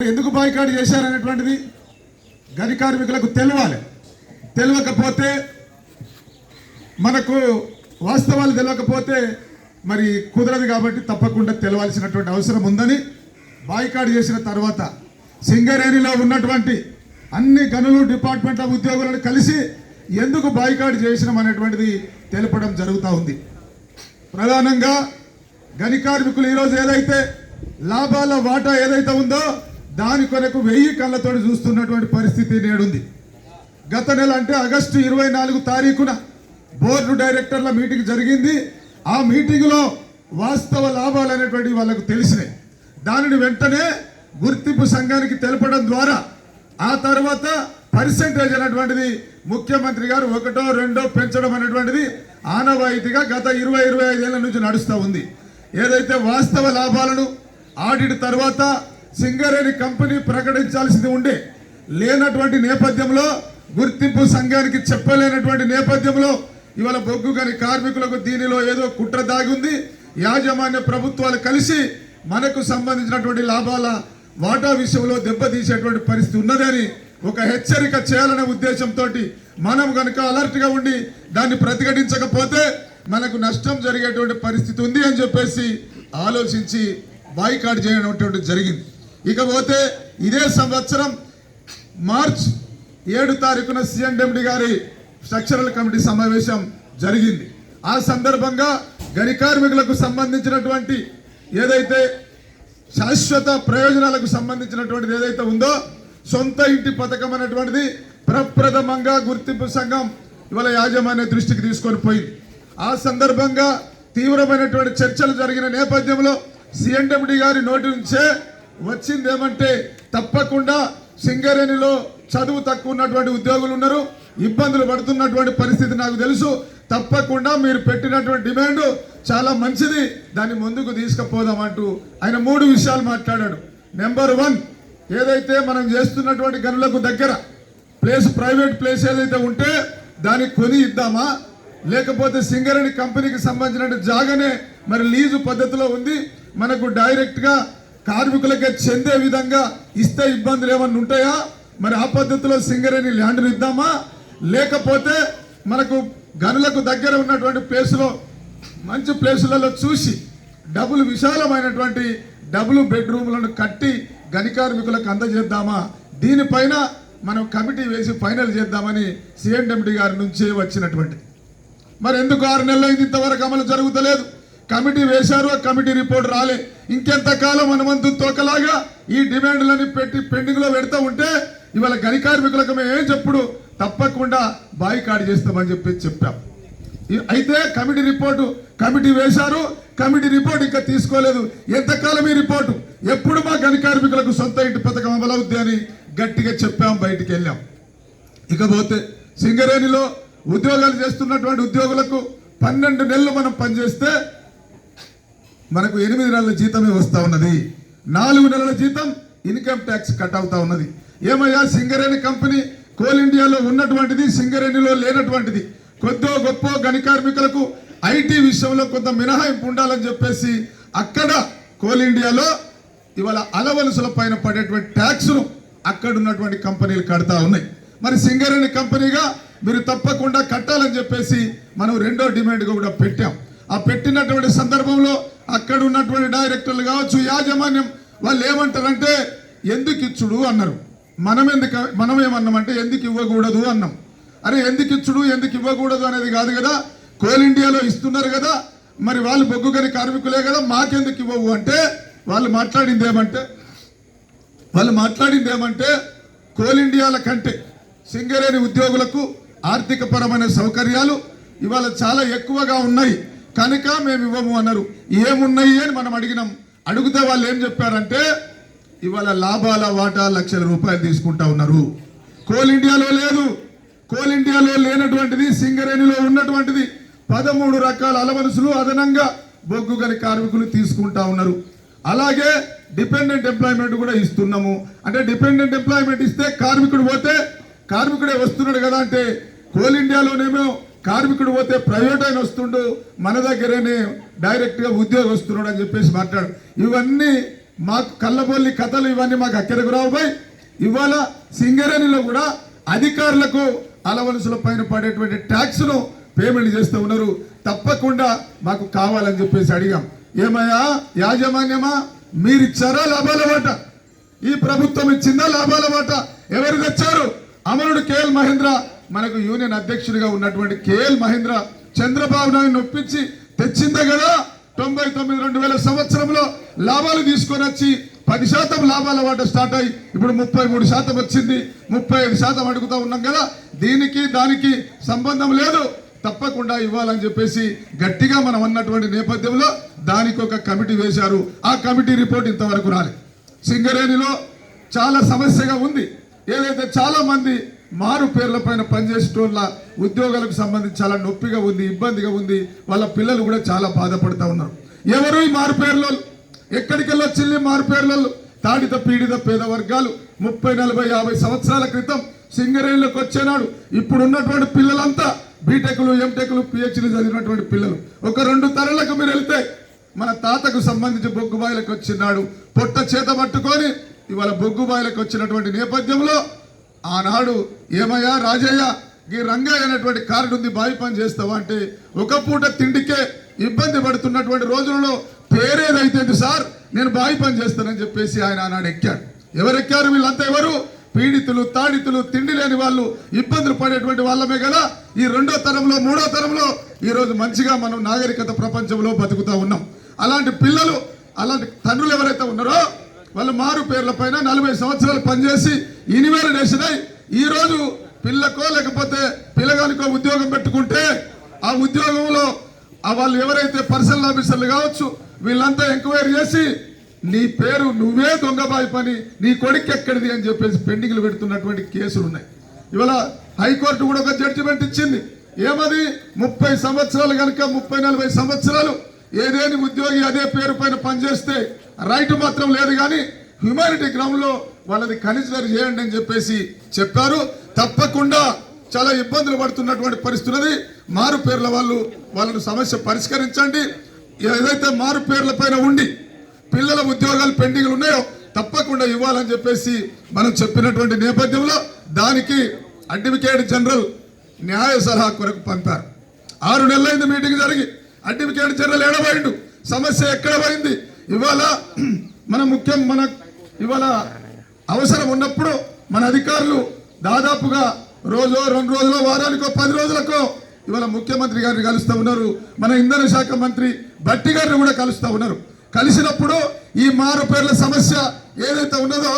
ఎందుకు బాయ్కాట్ చేశారనేటువంటిది గని కార్మికులకు తెలియాలి తెలియకపోతే మనకు వాస్తవాలు తెలియకపోతే మరి కుదరదు కాబట్టి తప్పకుండా తెలవాల్సినటువంటి అవసరం ఉందని బాయ్కాట్ చేసిన తర్వాత సింగరేణిలో ఉన్నటువంటి అన్ని గనులు డిపార్ట్మెంట్ల ఉద్యోగులను కలిసి ఎందుకు బాయ్కాట్ చేసినాం అనేటువంటిది తెలపడం జరుగుతూ ఉంది. ప్రధానంగా గని కార్మికులు ఈరోజు ఏదైతే లాభాల వాటా ఏదైతే ఉందో దాని కొరకు వెయ్యి కళ్ళతో చూస్తున్నటువంటి పరిస్థితి నేడుంది. గత నెల అంటే ఆగస్టు ఇరవై నాలుగు తారీఖున బోర్డు డైరెక్టర్ల మీటింగ్ జరిగింది. ఆ మీటింగ్లో వాస్తవ లాభాలు అనేటువంటి వాళ్ళకు తెలిసినాయి. దానిని వెంటనే గుర్తింపు సంఘానికి తెలపడం ద్వారా ఆ తర్వాత పర్సెంటేజ్ అనేటువంటిది ముఖ్యమంత్రి గారు ఒకటో రెండో పెంచడం అనేటువంటిది ఆనవాయితీగా గత ఇరవై ఇరవై ఐదేళ్ళ నుంచి నడుస్తూ ఉంది. ఏదైతే వాస్తవ లాభాలను ఆడిట్ తర్వాత సింగరేణి కంపెనీ ప్రకటించాల్సింది ఉండే. లేనటువంటి నేపథ్యంలో గుర్తింపు సంఘానికి చెప్పలేనటువంటి నేపథ్యంలో ఇవాళ బొగ్గు గని కార్మికులకు దీనిలో ఏదో కుట్ర దాగుంది. యాజమాన్య ప్రభుత్వాలు కలిసి మనకు సంబంధించినటువంటి లాభాల వాటా విషయంలో దెబ్బతీసేటువంటి పరిస్థితి ఉన్నదని ఒక హెచ్చరిక చేయాలనే ఉద్దేశంతో మనం కనుక అలర్ట్గా ఉండి దాన్ని ప్రతిఘటించకపోతే మనకు నష్టం జరిగేటువంటి పరిస్థితి ఉంది అని చెప్పేసి ఆలోచించి బాయ్కాట్ చేయడం జరిగింది. ఇకపోతే ఇదే సంవత్సరం మార్చ్ ఏడు తారీఖున సిఎండెండి గారి స్ట్రక్చరల్ కమిటీ సమావేశం జరిగింది. ఆ సందర్భంగా గని కార్మికులకు సంబంధించినటువంటి ఏదైతే శాశ్వత ప్రయోజనాలకు సంబంధించినటువంటిది ఏదైతే ఉందో సొంత ఇంటి పథకం అనేటువంటిది ప్రప్రథమంగా గుర్తింపు సంఘం ఇవాళ యాజమాన్య దృష్టికి తీసుకొని పోయింది. ఆ సందర్భంగా తీవ్రమైనటువంటి చర్చలు జరిగిన నేపథ్యంలో సిఎండి గారి నోటి నుంచే వచ్చింది ఏమంటే తప్పకుండా సింగరేణిలో చదువు తక్కువ ఉన్నటువంటి ఉద్యోగులు ఉన్నారు ఇబ్బందులు పడుతున్నటువంటి పరిస్థితి నాకు తెలుసు. తప్పకుండా మీరు పెట్టినటువంటి డిమాండ్ చాలా మంచిది దాన్ని ముందుకు తీసుకుపోదామంటూ ఆయన మూడు విషయాలు మాట్లాడాడు. నెంబర్ వన్ ఏదైతే మనం చేస్తున్నటువంటి గనులకు దగ్గర ప్లేస్ ప్రైవేట్ ప్లేస్ ఏదైతే ఉంటే దానికి కొని ఇద్దామా? లేకపోతే సింగరేణి కంపెనీకి సంబంధించిన జాగానే మరి లీజు పద్ధతిలో ఉంది. మనకు డైరెక్ట్గా కార్మికులకే చెందే విధంగా ఇస్తే ఇబ్బందులు ఏమన్నా ఉంటాయా? మరి ఆ పద్ధతిలో సింగరేణి ల్యాండ్ను ఇద్దామా? లేకపోతే మనకు గనులకు దగ్గర ఉన్నటువంటి ప్లేసులో మంచి ప్లేసులలో చూసి డబుల్ విశాలమైనటువంటి డబుల్ బెడ్రూమ్లను కట్టి గని కార్మికులకు అందజేద్దామా? దీనిపైన మనం కమిటీ వేసి ఫైనల్ చేద్దామని సిఎండి గారి నుంచి వచ్చినటువంటి మరి ఎందుకు ఆరు నెలలు ఇంతవరకు అమలు జరుగుతలేదు. కమిటీ వేశారు ఆ కమిటీ రిపోర్ట్ రాలే. ఇంకెంతకాలం హనుమంతు తోకలాగా ఈ డిమాండ్లని పెట్టి పెండింగ్లో పెడతా ఉంటే ఇవాళ గని కార్మికులకు మేము ఏం చెప్పుడు? తప్పకుండా బాయ్కాట్ చేస్తామని చెప్పి చెప్పాం. అయితే కమిటీ రిపోర్టు కమిటీ వేశారు కమిటీ రిపోర్ట్ ఇంకా తీసుకోలేదు. ఎంతకాలం ఈ రిపోర్టు? ఎప్పుడు మా గని కార్మికులకు సొంత ఇంటి పథకం అమలవుద్ది అని గట్టిగా చెప్పాం బయటికి వెళ్ళాం. ఇకపోతే సింగరేణిలో ఉద్యోగాలు చేస్తున్నటువంటి ఉద్యోగులకు పన్నెండు నెలలు మనం పనిచేస్తే మనకు ఎనిమిది నెలల జీతమే వస్తూ ఉన్నది. నాలుగు నెలల జీతం ఇన్కమ్ ట్యాక్స్ కట్ అవుతా ఉన్నది. ఏమయ్యా సింగరేణి కంపెనీ కోల్ ఇండియాలో ఉన్నటువంటిది సింగరేణిలో లేనటువంటిది. కొద్దో గొప్ప గని కార్మికులకు ఐటీ విషయంలో కొంత మినహాయింపు ఉండాలని చెప్పేసి అక్కడ కోల్ ఇండియాలో ఇవాళ అలవలసుల పైన పడేటువంటి ట్యాక్స్ను అక్కడ ఉన్నటువంటి కంపెనీలు కడతా ఉన్నాయి. మరి సింగరేణి కంపెనీగా మీరు తప్పకుండా కట్టాలని చెప్పేసి మనం రెండో డిమాండ్గా కూడా పెట్టాం. ఆ పెట్టినటువంటి సందర్భంలో అక్కడ ఉన్నటువంటి డైరెక్టర్లు కావచ్చు యాజమాన్యం వాళ్ళు ఏమంటారంటే ఎందుకు ఇచ్చుడు? అన్నారు. మనం ఎందుకు మనం ఏమన్నామంటే ఎందుకు ఇవ్వకూడదు? అన్నాం. అరే ఎందుకు ఇచ్చుడు? ఎందుకు ఇవ్వకూడదు? అనేది కాదు కదా. కోల్ ఇండియాలో ఇస్తున్నారు కదా. మరి వాళ్ళు బొగ్గుగని కార్మికులే కదా. మాకెందుకు ఇవ్వవు అంటే వాళ్ళు మాట్లాడింది ఏమంటే వాళ్ళు మాట్లాడింది ఏమంటే కోల్ ఇండియాల కంటే సింగరేణి ఉద్యోగులకు ఆర్థిక పరమైన సౌకర్యాలు ఇవాళ చాలా ఎక్కువగా ఉన్నాయి. కనుక మేము ఇవ్వము అన్నారు. ఏమున్నాయి అని మనం అడిగినాం. అడిగితే వాళ్ళు ఏం చెప్పారంటే ఇవాళ లాభాల వాటా లక్షల రూపాయలు తీసుకుంటా ఉన్నారు. కోల్ ఇండియాలో లేదు. కోల్ ఇండియాలో లేనటువంటిది సింగరేణిలో ఉన్నటువంటిది. పదమూడు రకాల అలవనుసులు అదనంగా బొగ్గు గని కార్మికులు తీసుకుంటా ఉన్నారు. అలాగే డిపెండెంట్ ఎంప్లాయ్మెంట్ కూడా ఇస్తున్నాము. అంటే డిపెండెంట్ ఎంప్లాయ్మెంట్ ఇస్తే కార్మికుడు పోతే కార్మికుడే వస్తున్నాడు కదా అంటే కోల్ ఇండియాలోనేమో కార్మికుడు పోతే ప్రైవేట్ ఆయన వస్తుండు మన దగ్గరనే డైరెక్ట్గా ఉద్యోగం వస్తున్నాడు అని చెప్పేసి మాట్లాడు. ఇవన్నీ మాకు కళ్ళబొల్లి కథలు ఇవన్నీ మాకు అక్కడికి రావు ఇవాళ సింగరేణిలో కూడా అధికారులకు అలవలసుల పైన పడేటువంటి ట్యాక్స్ను పేమెంట్ చేస్తూ ఉన్నారు. తప్పకుండా మాకు కావాలని చెప్పేసి అడిగాం. ఏమయ్యా యాజమాన్యమా? మీరిచ్చారా లాభాల వాట? ఈ ప్రభుత్వం ఇచ్చిందా లాభాల వాట? ఎవరు తెచ్చారు? అమరుడు కేఎల్ మహేంద్ర మనకు యూనియన్ అధ్యక్షుడిగా ఉన్నటువంటి కేఎల్ మహేంద్ర చంద్రబాబు నాయుడు ఒప్పించి తెచ్చిందే కదా. తొంభై తొమ్మిది రెండు వేల సంవత్సరంలో లాభాలు తీసుకొని వచ్చి పది శాతం లాభాల వాట స్టార్ట్ అయ్యి ఇప్పుడు ముప్పై మూడు శాతం వచ్చింది. ముప్పై ఐదు శాతం అడుగుతా ఉన్నాం కదా. దీనికి దానికి సంబంధం లేదు. తప్పకుండా ఇవ్వాలని చెప్పేసి గట్టిగా మనం అన్నటువంటి నేపథ్యంలో దానికి ఒక కమిటీ వేశారు. ఆ కమిటీ రిపోర్ట్ ఇంతవరకు రాలేదు సింగరేణిలో చాలా సమస్యగా ఉంది. ఏదైతే చాలా మంది మారు పేర్ల పైన పనిచేసేటోళ్ళ ఉద్యోగాలకు సంబంధించి చాలా నొప్పిగా ఉంది ఇబ్బందిగా ఉంది. వాళ్ళ పిల్లలు కూడా చాలా బాధపడుతూ ఉన్నారు. ఎవరు ఈ మారు పేర్లలో? ఎక్కడికి వెళ్ళొచ్చింది మారు పేర్లలో? తాడిత పీడిత పేద వర్గాలు ముప్పై నలభై యాభై సంవత్సరాల క్రితం సింగరేణిలోకి వచ్చేనాడు. ఇప్పుడు ఉన్నటువంటి పిల్లలంతా బీటెక్లు ఎంటెక్లు పిహెచ్లు చదివినటువంటి పిల్లలు. ఒక రెండు తరలకు మీరు వెళ్తే మన తాతకు సంబంధించి బొగ్గుబాయిలకు వచ్చినాడు. పొట్ట చేత పట్టుకొని ఇవాళ బొగ్గుబాయిలకు వచ్చినటువంటి నేపథ్యంలో ఆనాడు ఏమయ్యా రాజయ్య ఈ రంగయ్య అనేటువంటి కార్డు ఉంది బావి పని చేస్తావా అంటే ఒక పూట తిండికే ఇబ్బంది పడుతున్నటువంటి రోజులలో పేరేదైతే సార్ నేను బావి పని చేస్తానని చెప్పేసి ఆయన ఆనాడు ఎక్కాడు. ఎవరెక్కారు? వీళ్ళంతా ఎవరు? పీడితులు తాడితులు తిండి లేని వాళ్ళు ఇబ్బందులు పడేటువంటి వాళ్ళమే కదా. ఈ రెండో తరంలో మూడో తరంలో ఈరోజు మంచిగా మనం నాగరికత ప్రపంచంలో బతుకుతా ఉన్నాం. అలాంటి పిల్లలు అలాంటి తండ్రులు ఎవరైతే ఉన్నారో వాళ్ళు మారు పేర్ల పైన నలభై సంవత్సరాలు పనిచేసి ఇనివేలు నేసినాయి. ఈ రోజు పిల్లకో లేకపోతే పిల్లగానికో ఉద్యోగం పెట్టుకుంటే ఆ ఉద్యోగంలో ఆ వాళ్ళు ఎవరైతే పర్సనల్ ఆఫీసర్లు కావచ్చు వీళ్ళంతా ఎంక్వైరీ చేసి నీ పేరు నువ్వే దొంగబాయి పని నీ కొడుకు ఎక్కడిది? అని చెప్పేసి పెండింగ్లు పెడుతున్నటువంటి కేసులు ఉన్నాయి. ఇవాళ హైకోర్టు కూడా ఒక జడ్జిమెంట్ ఇచ్చింది. ఏమది? ముప్పై సంవత్సరాలు కనుక ముప్పై నలభై సంవత్సరాలు ఏదేని ఉద్యోగి అదే పేరు పైన పనిచేస్తే రైట్ మాత్రం లేదు కానీ హ్యుమానిటీ గ్రౌండ్లో వాళ్ళది కన్సిడర్ చేయండి అని చెప్పేసి చెప్పారు. తప్పకుండా చాలా ఇబ్బందులు పడుతున్నటువంటి పరిస్థితున్నది మారు పేర్ల వాళ్ళు వాళ్ళను సమస్య పరిష్కరించండి. ఏదైతే మారు పేర్ల పైన ఉండి పిల్లల ఉద్యోగాలు పెండింగ్లు ఉన్నాయో తప్పకుండా ఇవ్వాలని చెప్పేసి మనం చెప్పినటువంటి నేపథ్యంలో దానికి అడ్వకేట్ జనరల్ న్యాయ సలహా కొరకు పంపారు. ఆరు నెలలైంది మీటింగ్ జరిగి అడ్వకేట్ జనరల్ ఎడబోయిండు సమస్య ఎక్కడ పోయింది? ఇవాళ మన ముఖ్యం మన ఇవాళ అవసరం ఉన్నప్పుడు మన అధికారులు దాదాపుగా రోజు రెండు రోజులు వారానికో పది రోజులకో ఇవాళ ముఖ్యమంత్రి గారిని కలుస్తూ ఉన్నారు. మన ఇంధన శాఖ మంత్రి బట్టి గారిని కూడా కలుస్తూ ఉన్నారు. కలిసినప్పుడు ఈ మారు పేర్ల సమస్య ఏదైతే ఉన్నదో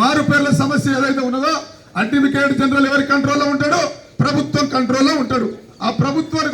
మారు పేర్ల సమస్య ఏదైతే ఉన్నదో అడ్వకేట్ జనరల్ ఎవరి కంట్రోల్లో ఉంటాడో ప్రభుత్వం కంట్రోల్లో A produtora.